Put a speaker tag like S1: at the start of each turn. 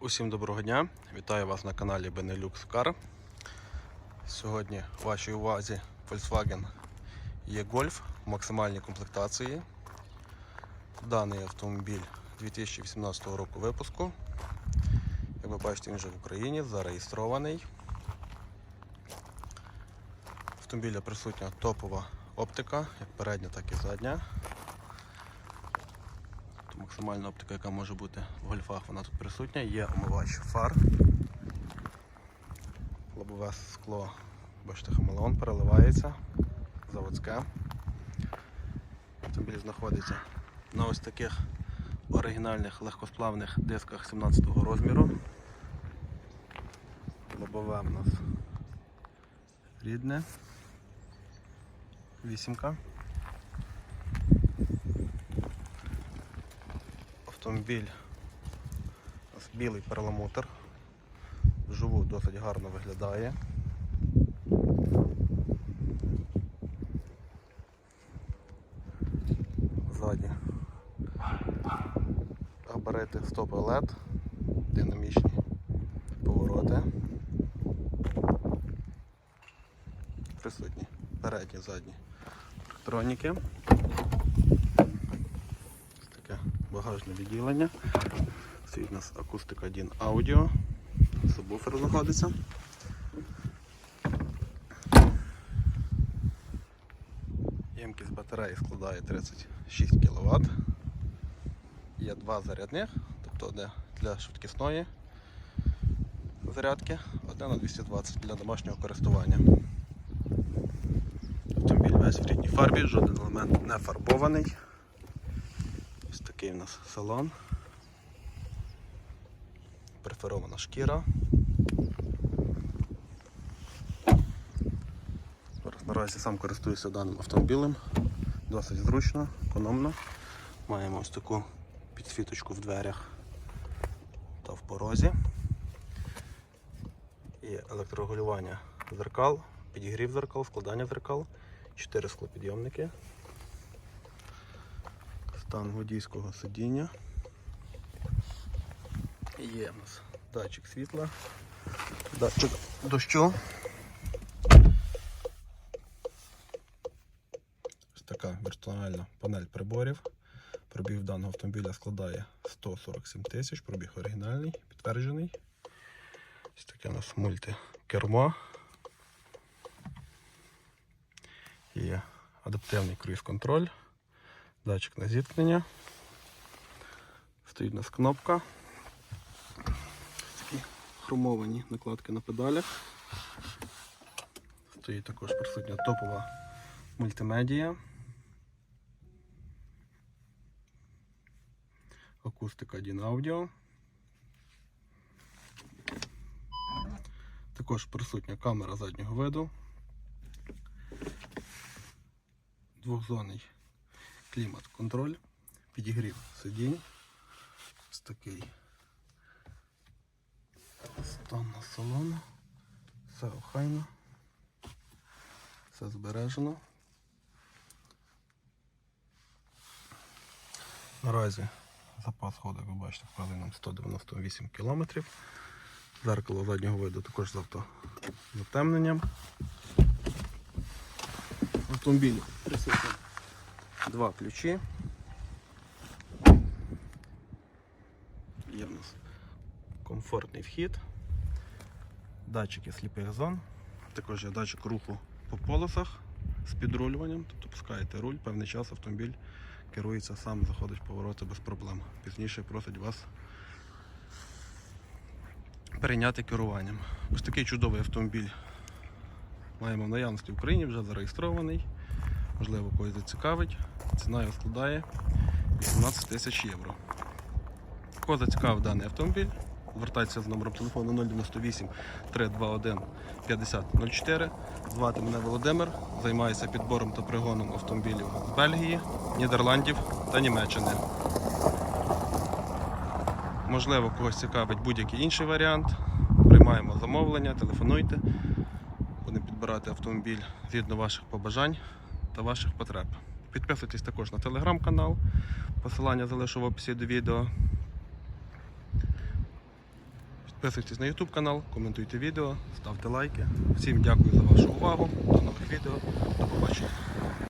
S1: Усім доброго дня! Вітаю вас на каналі Benelux Car. Сьогодні в вашій увазі Volkswagen E-Golf в максимальній комплектації. Даний автомобіль 2018 року випуску. Як ви бачите, він вже в Україні, зареєстрований. Автомобіля присутня топова оптика, як передня, так і задня. Максимальна оптика, яка може бути в гольфах, вона тут присутня. Є омивач фар. Лобове скло, бачите, хамелеон переливається, заводське. Автомобіль знаходиться на ось таких оригінальних легкосплавних дисках 17-го розміру. Лобове в нас рідне. Вісімка. Автомобіль нас білий перламутр. Вживу досить гарно виглядає. Ззаді габарити стопи LED, динамічні повороти. Присутні передні, задні електроніки. Ось таке багажне відділення. Стоїть у нас акустика 1 аудіо. Субвуфер знаходиться. Ємкість батареї складає 36 кВт. Є два зарядних, тобто одне для швидкісної зарядки, одне на 220 для домашнього користування. Автомобіль весь в рідній фарбі, жоден елемент не фарбований. Такий у нас салон. Перфорована шкіра. Наразі сам користуюся даним автомобілем. Досить зручно, економно. Маємо ось таку підсвіточку в дверях та в порозі. І електрорегулювання зеркал, підігрів зеркал, складання зеркал, 4 склопідйомники, стан водійського сидіння. Є у нас датчик світла, датчик дощу. Ось така віртуальна панель приборів. Пробіг даного автомобіля складає 147 тисяч, пробіг оригінальний, підтверджений. Ось таке у нас мультикермо. Є адаптивний круїз-контроль, датчик на зіткнення. Стоїть у нас кнопка. Такі хромовані накладки на педалях. Стоїть також присутня топова мультимедія. Акустика 1 аудіо. Також присутня камера заднього виду. Двохзонний клімат-контроль, підігрів сидінь. Ось такий стан на салону. Все охайно. Все збережено. Наразі запас ходу, як ви бачите, вказує нам 198 км. Зеркало заднього виду також з авто затемненням. В автомобілі присутні два ключі. Є в нас комфортний вхід, датчики сліпих зон, також є датчик руху по полосах з підрулюванням, тобто пускаєте руль, певний час автомобіль керується сам, заходить в повороти без проблем. Пізніше просить вас перейняти керуванням. Ось такий чудовий автомобіль маємо в наявності в Україні, вже зареєстрований. Можливо, когось зацікавить. Ціна його складає 18 тисяч євро. Кого зацікавив даний автомобіль, звертайтеся з номером телефону 098 321 5004. Звати мене Володимир. Займаюся підбором та пригоном автомобілів з Бельгії, Нідерландів та Німеччини. Можливо, когось цікавить будь-який інший варіант. Приймаємо замовлення, телефонуйте. Будемо підбирати автомобіль згідно ваших побажань та ваших потреб. Підписуйтесь також на телеграм-канал, посилання залишу в описі до відео. Підписуйтесь на YouTube канал, коментуйте відео, ставте лайки. Всім дякую за вашу увагу. До нових відео. До побачення.